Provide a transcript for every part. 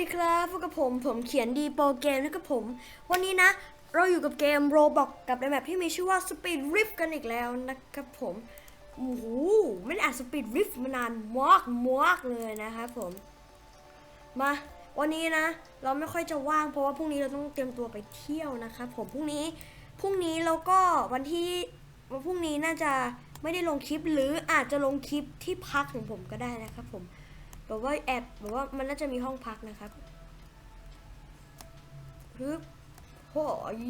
ดีครับพวกกับผมผมเขียนดีโปรเกมนะครับผม วันนี้นะ เราอยู่กับเกม Roblox กับในแบบที่มีชื่อว่า Speed Rift กันอีกแล้วนะครับผมโอ้โหไม่ได้อ่าน Speed Rift มานานมากมากเลยนะครับผม มาวันนี้นะ เราไม่ค่อยจะว่างเพราะว่าพรุ่งนี้เราต้องเตรียมตัวไปเที่ยวนะครับผมพรุ่งนี้พรุ่งนี้เราก็วันที่วันพรุ่งนี้น่าจะไม่ได้ลงคลิปหรืออาจจะลงคลิปที่พักของผมก็ได้นะครับผม แบบว่าแอบแบบว่ามันน่าจะมีห้องพักนะครับฮึบโห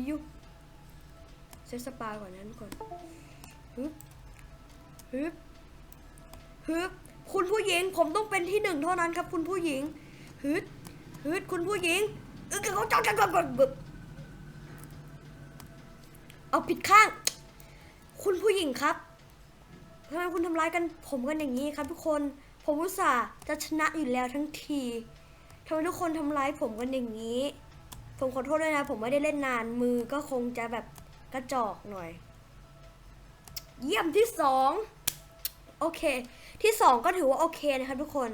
ยุบเซตสปาก่อนนั้นก่อนฮึบฮึบฮึบคุณผู้หญิง ผมต้องเป็นที่หนึ่งเท่านั้นครับ คุณผู้หญิงฮึดฮึดคุณผู้หญิงเออเขาจ้องกันก่อนก่อนบึบเอาผิดข้าง คุณผู้หญิงครับทำไมคุณทำร้ายกันผมกันอย่างนี้ครับทุกคน ผมอุตส่าห์จะชนะอยู่แล้วทั้งทีทำไมทุกคนทำร้ายผมกันอย่างนี้ ผมขอโทษด้วยนะ ผมไม่ได้เล่นนานมือก็คงจะแบบกระจอกหน่อย เยี่ยมที่สองโอเค ที่สองก็ถือว่าโอเคนะครับทุกคน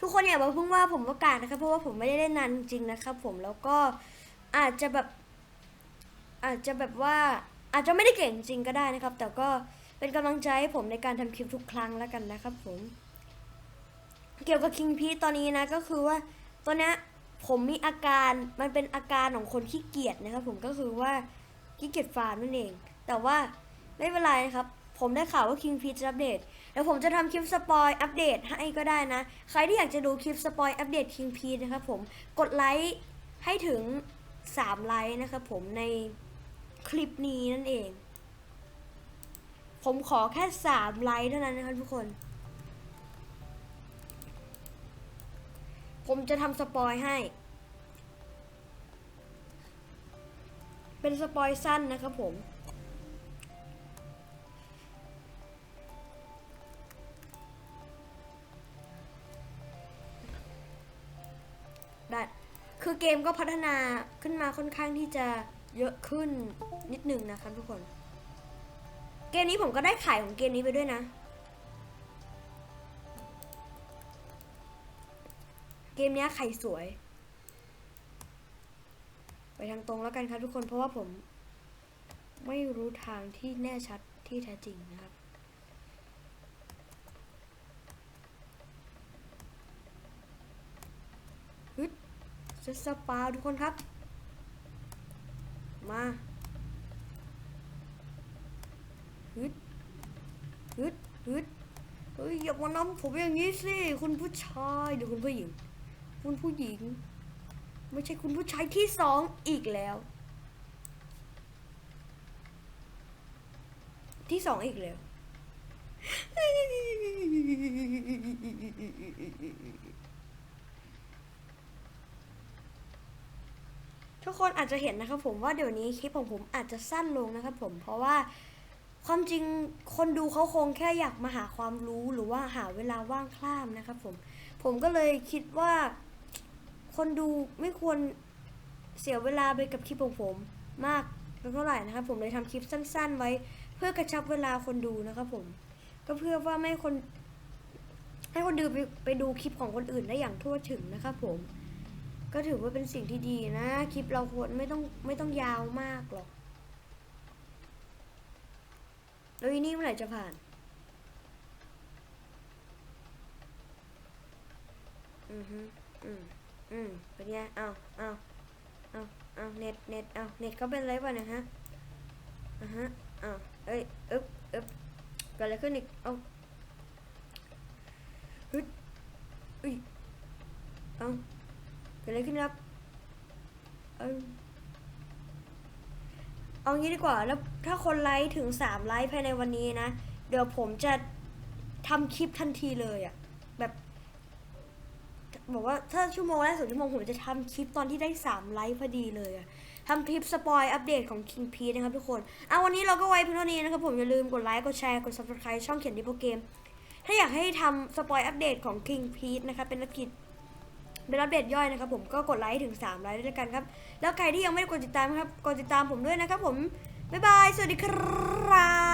ทุกคนอย่ามาเพิ่งว่าผมประกาศนะครับ เพราะว่าผมไม่ได้เล่นนานจริงนะครับ ผมแล้วก็อาจจะแบบ อาจจะแบบว่าอาจจะไม่ได้เก่งจริงก็ได้นะครับ แต่ก็เป็นกำลังใจให้ผมในการทำคลิปทุกครั้งแล้วกันนะครับผม เกี่ยวกับคิงพีตอนนี้นะก็คือว่าตอนเนี้ยผมมีอาการมันเป็นอาการของคนขี้เกียจนะครับ ผมก็คือว่าขี้เกียจฟาร์มนั่นเอง แต่ว่าไม่เป็นไรนะครับ ผมได้ข่าวว่าคิงพีจะอัปเดตเดี๋ยวผมจะทำคลิปสปอยอัปเดตให้ก็ได้นะ ใครที่อยากจะดูคลิปสปอยอัปเดต King p e นะครับผมกดไลค์ให้ถึง 3 ไลค์นะครับผมในคลิปนี้นั่นเอง ผมขอแค่ 3 ไลค์เท่านั้นนะครับทุกคน ผมจะทำสปอยให้ เป็นสปอยสั้นนะครับผม ได้ คือเกมก็พัฒนาขึ้นมาค่อนข้างที่จะเยอะขึ้นนิดหนึ่งนะครับทุกคน เกมนี้ผมก็ได้ขายของเกมนี้ไปด้วยนะ เกมนี้ไข่สวย ไปทางตรงแล้วกันครับทุกคนเพราะว่าผม ไม่รู้ทางที่แน่ชัดที่แท้จริงนะครับฮึดเซสปาทุกคนครับ มาฮึดฮึดฮึดเฮ้ยอย่ามาน้ำผมอย่างนี้สิ คุณผู้ชายหรือคุณผู้หญิง คุณผู้หญิง ไม่ใช่คุณผู้ชายที่สองอีกแล้ว ที่สองอีกแล้วทุกคนอาจจะเห็นนะครับผมว่าเดี๋ยวนี้คลิปของผมอาจจะสั้นลงนะครับผมเพราะว่าความจริงคนดูเขาคงแค่อยากมาหาความรู้หรือว่าหาเวลาว่างคล่ามนะครับผม ผมก็เลยคิดว่า คนดูไม่ควรเสียเวลาไปกับคลิปของผม มากเท่าไหร่นะครับ ผมเลยทำคลิปสั้น ๆ ไว้ เพื่อกระชับเวลาคนดูนะครับ ผม ก็เพื่อว่าไม่คน ให้คนดูไปไปดูคลิปของคนอื่นได้อย่างทั่วถึงนะครับ ผม ก็ถือว่าเป็นสิ่งที่ดีนะคลิปเราควรไม่ต้องไม่ต้องยาวมากหรอกแล้วอีนี่เมื่อไหร่จะผ่านอือฮึอืม อืมเป็นไงเอาเอาเอาเอาเน็ตเน็ตเอาเน็ตเขาเป็นไรวะเนะฮะอ่าฮะเอาเอ้ยอึ๊บอึ๊บเกิดอะไรขึ้นอีกเอาฮึดอุ้ยเอาเกิดอะไรขึ้นครับเอาเอางี้ดีกว่าแล้วถ้าคนไลค์ถึงสามไลค์ภายในวันนี้นะ เดี๋ยวผมจะทำคลิปทันทีเลยอะแบบ บอกว่าถ้าชั่วโมงแรกสองชั่วโมงผมจะทำคลิปตอนที่ได้สามไลค์พอดีเลยอะทำคลิปสปอยอัปเดตของ King p e นะครับทุกคนเอาวันนี้เราก็ไว้เพียงเท่านี้นะครับผมอย่าลืมกดไลค์กดแชร์กด subscribe ช่องเขียนดิโปเกม ถ้าอยากให้ทำสปอยอัปเดตของ King p e นะครับเป็นอัปเดตเป็นอัปเดตย่อยนะครับผมก็กดไลค์ถึง3ไลค์ด้วยกันครับแล้วใครที่ยังไม่ได้กดติดตามครับกดติดตามผมด้วยนะครับผมบ๊ายบายสวัสดีครับ